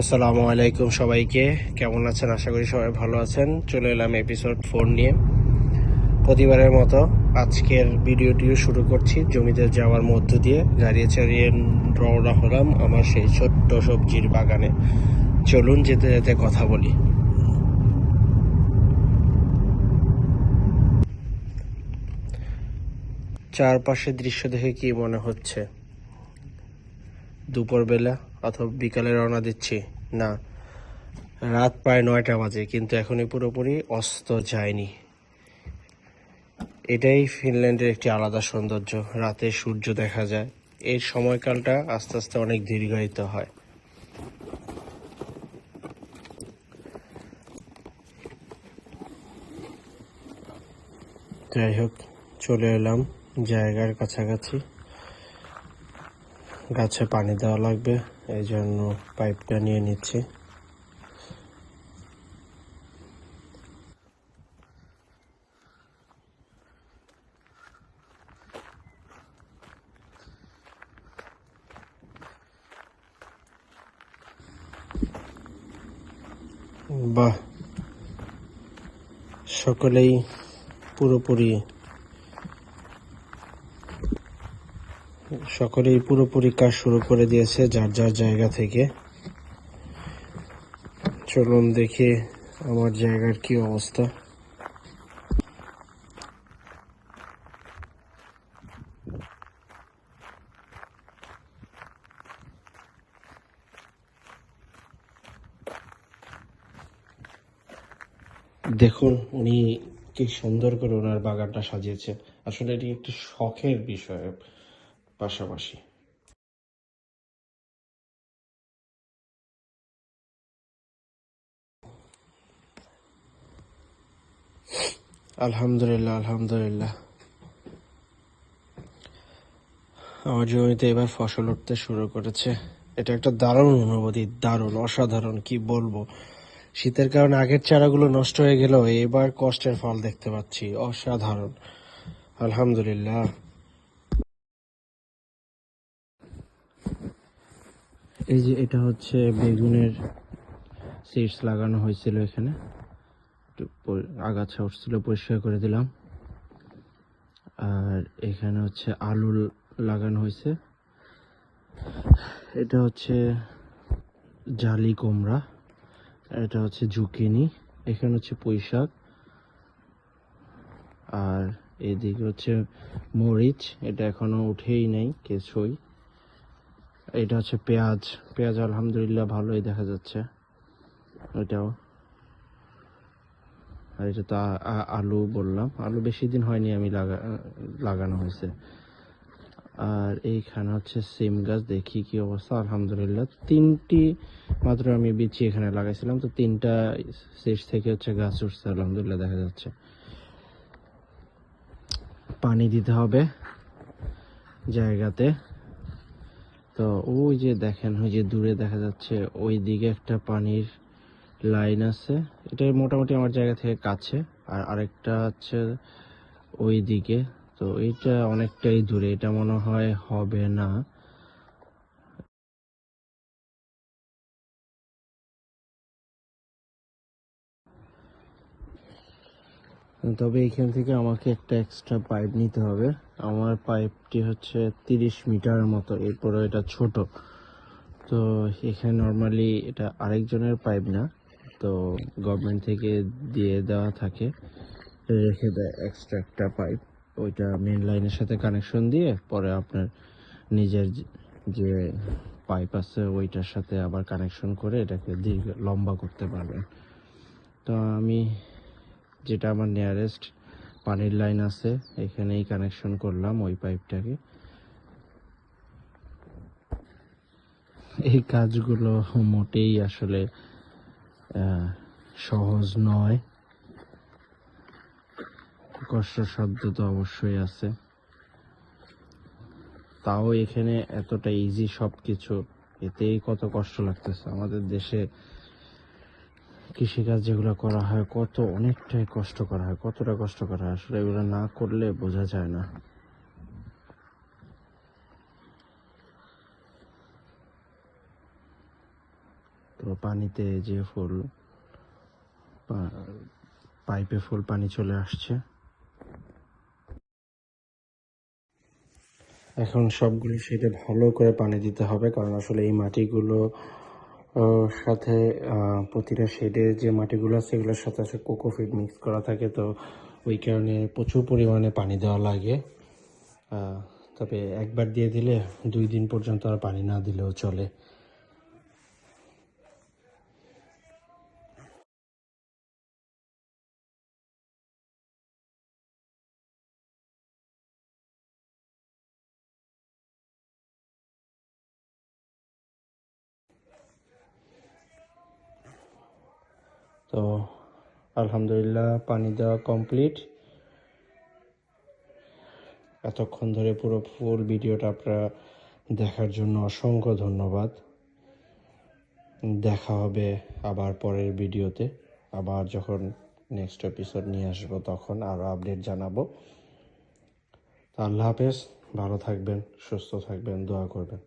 আসসালামু আলাইকুম সবাইকে। কেমন আছেন? আশা করি সবাই ভালো আছেন। চলে এলাম এপিসোড ফোর নিয়ে। প্রতিবারের মতো আজকের ভিডিওটিও শুরু করছি জমিতে যাওয়ার মধ্য দিয়ে। গাড়ি চালিয়ে রওনা হলাম আমার সেই ছোট্ট সবজির বাগানে। চলুন যেতে যেতে কথা বলি। চারপাশের দৃশ্য দেখে কি মনে হচ্ছে? দুপুরবেলা অথবা বিকালে রওনা দিচ্ছি। না, রাত প্রায় নয়টা বাজে, কিন্তু এখনই পুরোপুরি অস্ত যায়নি। এটাই ফিনল্যান্ডের একটি আলাদা সৌন্দর্য, রাতে সূর্য দেখা যায়। এই সময়কালটা আস্তে আস্তে অনেক দীর্ঘায়িত হয়। যাই হোক, চলে এলাম জায়গার কাছাকাছি। গাছে পানি দেওয়া লাগবে। এই জন্য পাইপটা নিয়ে নিচ্ছি। বাহ সকলেই পুরোপুরি সকলেই পুরোপুরি কাজ শুরু করে দিয়েছে যার যার জায়গা থেকে। চলুন দেখি আমার জায়গার কি অবস্থা। দেখুন, উনি কি সুন্দর করে ওনার বাগানটা সাজিয়েছে আসলে এটি একটি শখের বিষয়। পাশাপাশি। আলহামদুলিল্লাহ আলহামদুলিল্লাহ। আমার জমিতে এবার ফসল উঠতে শুরু করেছে। এটা একটা দারুণ অনুভূতি, দারুণ, অসাধারণ, কি বলব? শীতের কারণে আগের চারাগুলো নষ্ট হয়ে গেলেও এবার কষ্টের ফল দেখতে পাচ্ছি, অসাধারণ। আলহামদুলিল্লাহ। এই যে এটা হচ্ছে বেগুনের সিডস লাগানো হয়েছিল এখানে। একটু আগাছা উঠছিল, পরিষ্কার করে দিলাম। আর এখানে হচ্ছে আলু লাগানো হয়েছে। এটা হচ্ছে জালি কুমড়া, এটা হচ্ছে জুকিনি এখানে হচ্ছে পুঁই শাক। আর এদিকে হচ্ছে মরিচ, এটা এখনও উঠেই নাই, কিছুই। এটা হচ্ছে পেঁয়াজ। পেঁয়াজ আলহামদুলিল্লাহ ভালোই দেখা যাচ্ছে। এটাও আর এটা তো আলু বললাম। আলু বেশি দিন হয়নি আমি লাগা লাগানো হয়েছে। আর এইখানে হচ্ছে সিম গাছ, দেখি কি অবস্থা। আলহামদুলিল্লাহ। তিনটি মাত্র আমি বিচি এখানে লাগাইছিলাম। তো তিনটা শেষ থেকে হচ্ছে গাছ উঠছে। আলহামদুলিল্লাহ দেখা যাচ্ছে। পানি দিতে হবে জায়গাতে। তো ওই যে দেখেন, ওই যে দূরে দেখা যাচ্ছে ওই দিকে একটা পানির লাইন আছে। এটা মোটামুটি আমার জায়গা থেকে কাছে, আর আরেকটা হচ্ছে ওই দিকে তো এটা অনেকটাই দূরে, এটা মনে হয় হবে না। তবে এখান থেকে আমাকে একটা এক্সট্রা পাইপ নিতে হবে। আমার পাইপটি হচ্ছে তিরিশ মিটার মতো এরপরে এটা ছোট। তো এখানে নর্মালি এটা আরেকজনের পাইপ না, তো গভর্নমেন্ট থেকে দিয়ে দেওয়া থাকে। রেখে দেয় এক্সট্রা একটা পাইপ ওইটা মেন লাইনের সাথে কানেকশন দিয়ে পরে আপনার নিজের যে পাইপ আছে ওইটার সাথে আবার কানেকশন করে এটাকে দীর্ঘ, লম্বা করতে পারবেন। তো আমি যেটা আমার নিয়ারেস্ট পানির লাইন আছে, এখানেই কানেকশন করলাম ওই পাইপটাকে এই কাজগুলো মোটেই আসলে সহজ নয়। কষ্টসাধ্য তো অবশ্যই আছে। তাও এখানে এতটা ইজি সব কিছু এতেই কত কষ্ট লাগতেছে। আমাদের দেশে কৃষিকাজ যেগুলো করা হয়, কত অনেকটাই কষ্ট করা হয়, কতটা কষ্ট করা হয়, আসলে এগুলো না করলে বোঝা যায় না। তো পানিতে যে ফুল পাইপে ফুল, পানি চলে আসছে। এখন সবগুলো সেটা ভালো করে পানি দিতে হবে, কারণ আসলে এই মাটিগুলো সাথে প্রতিটা শেডে যে মাটিগুলো আছে, এগুলোর সাথে আছে কোকোফিট মিক্স করা থাকে। তো ওই কারণে প্রচুর পরিমাণে পানি দেওয়া লাগে। তবে একবার দিয়ে দিলে দুই দিন পর্যন্ত আর পানি না দিলেও চলে। তো, আলহামদুলিল্লাহ, পানি দেওয়া কমপ্লিট এতক্ষণ ধরে পুরো ফুল ভিডিওটা আপনারা দেখার জন্য অসংখ্য ধন্যবাদ। দেখা হবে আবার পরের ভিডিওতে। আবার যখন নেক্সট এপিসোড নিয়ে আসব তখন আরও আপডেট জানাব। আল্লাহ হাফেজ, ভালো থাকবেন, সুস্থ থাকবেন, দোয়া করবেন।